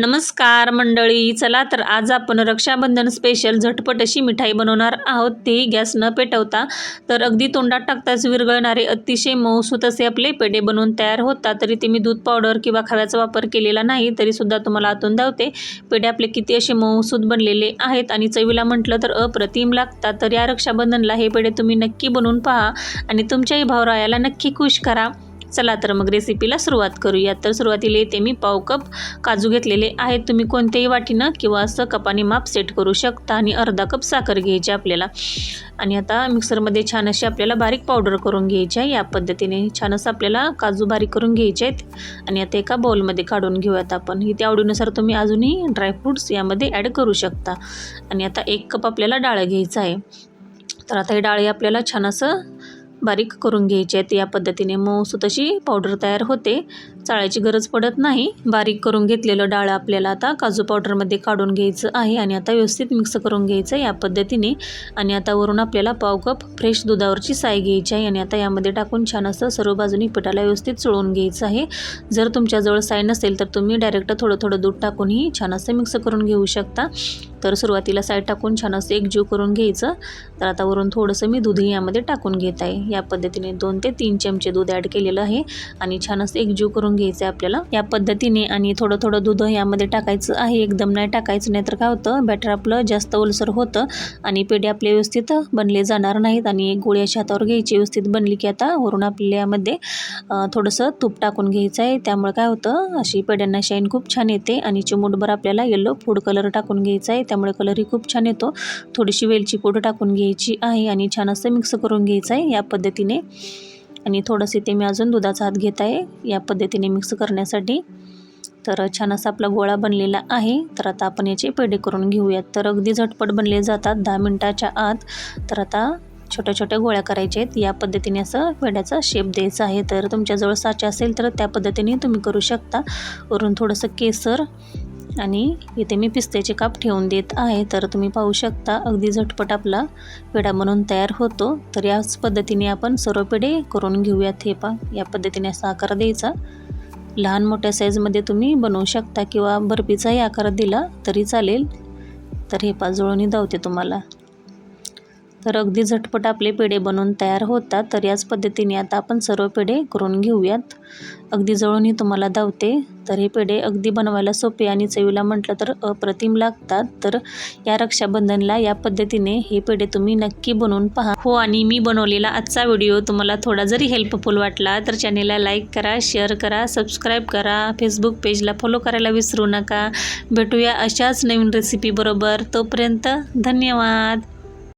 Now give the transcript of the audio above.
नमस्कार मंडळी चला तर आज आपण रक्षाबंधन स्पेशल झटपट अशी मिठाई बनवणार आहोत. तेही गॅस न पेटवता तर अगदी तोंडात टाकताच विरघळणारे अतिशय मऊसूत असे आपले पेढे बनवून तयार होतात. तरी ते मी दूध पावडर किंवा खव्याचा वापर केलेला नाही तरीसुद्धा तुम्हाला आतून धावते. पेढे आपले किती असे मऊसूत बनलेले आहेत आणि चवीला म्हटलं तर अप्रतिम लागतात. तर या रक्षाबंधनला हे पेढे तुम्ही नक्की बनवून पहा आणि तुमच्याही भावरायाला नक्की खुश करा. चला तर मग रेसिपीला सुरुवात करूया तर सुरुवातीला येते मी पाव कप काजू घेतलेले आहेत. तुम्ही कोणत्याही वाटीनं किंवा असं कपाने माप सेट करू शकता आणि अर्धा कप साखर घ्यायची आपल्याला. आणि आता मिक्सरमध्ये छान अशी आपल्याला बारीक पावडर करून घ्यायची आहे. या पद्धतीने छान असं आपल्याला काजू बारीक करून घ्यायचे आहेत. आणि आता एका बाउलमध्ये काढून घेऊयात आपण. इथे आवडीनुसार तुम्ही अजूनही ड्रायफ्रूट्स यामध्ये ॲड करू शकता. आणि आता एक कप आपल्याला डाळ घ्यायचं आहे. तर आता ही डाळी आपल्याला छान असं बारीक करून घ्यायची आहेत या पद्धतीने. मऊसूत तशी पावडर तयार होते. चाळायची गरज पडत नाही. बारीक करून घेतलेलं डाळ आपल्याला आता काजू पावडरमध्ये काढून घ्यायचं आहे आणि आता व्यवस्थित मिक्स करून घ्यायचं या पद्धतीने. आणि आता वरून आपल्याला पाव कप फ्रेश दुधावरची साय घ्यायची आहे आणि आता यामध्ये टाकून छान असं सर्व बाजूनी पिठाला व्यवस्थित चोळून घ्यायचं आहे. जर तुमच्याजवळ साय नसेल तर तुम्ही डायरेक्ट थोडं थोडं दूध टाकूनही छान असं मिक्स करून घेऊ शकता. तर सुरुवातीला साय टाकून छान असं एक जीव करून घ्यायचं. तर आता वरून थोडंसं मी दूधही यामध्ये टाकून घेत आहे. या पद्धतीने दोन ते तीन चमचे दूध ॲड केलेलं आहे. आणि छान असं एक जीव करून घ्यायचं आहे आपल्याला. या पद्धतीने आणि थोडं थोडं दूध यामध्ये टाकायचं आहे. एकदम नाही टाकायचं नाही तर काय होतं? बॅटर आपलं जास्त ओलसर होतं आणि पेढे आपले व्यवस्थित बनले जाणार नाहीत आणि एक गोळी अशा हातावर घ्यायची व्यवस्थित बनली की आता वरून आपल्या यामध्ये थोडंसं तूप टाकून घ्यायचं आहे त्यामुळे काय होतं? अशी पेढ्यांना शाईन खूप छान येते आणि चिमूटभर आपल्याला येलो फूड कलर टाकून घ्यायचा आहे त्यामुळे कलरही खूप छान येतो. थोडीशी वेलची पूड टाकून घ्यायची आहे आणि छान असं मिक्स करून घ्यायचं आहे या पद्धतीने. आणि थोडंसं ते मी अजून दुधाचा हात घेत आहे या पद्धतीने मिक्स करण्यासाठी. तर छान असा आपला गोळा बनलेला आहे. तर आता आपण याचे पेढे करून घेऊयात. तर अगदी झटपट बनले जातात दहा मिनटाच्या आत. तर आता छोट्या छोट्या गोळ्या करायच्या आहेत. या पद्धतीने असं पेढ्याचा शेप द्यायचा आहे. तर तुमच्याजवळ साचे असेल तर त्या पद्धतीने तुम्ही करू शकता. वरून थोडंसं केसर आणि इथे मी पिस्त्याचे काप ठेवून देत आहे. तर तुम्ही पाहू शकता अगदी झटपट आपला पेढा बनवून तयार होतो. तर याच पद्धतीने आपण सर्व पेढे करून घेऊयात. हे पा या पद्धतीने असा आकार द्यायचा. लहान मोठ्या साईजमध्ये तुम्ही बनवू शकता किंवा बर्फीचाही आकार दिला तरी चालेल. तर हे पा जुळणी धावते तुम्हाला. तर अगदी झटपट आपले पेढे बनवून तयार होतात. तर याच पद्धतीने आता आपण सर्व पेढे करून घेऊयात. अगदी जळूनही तुम्हाला धावते. तर हे पेढे अगदी बनवायला सोपे आणि चवीला म्हटलं तर अप्रतिम लागतात. तर या रक्षाबंधनला या पद्धतीने हे पेढे तुम्ही नक्की बनवून पहा. हो आणि मी बनवलेला आजचा व्हिडिओ तुम्हाला थोडा जरी हेल्पफुल वाटला तर चॅनेलला लाईक करा शेअर करा सबस्क्राईब करा फेसबुक पेजला फॉलो करायला विसरू नका. भेटूया अशाच नवीन रेसिपीबरोबर तोपर्यंत धन्यवाद.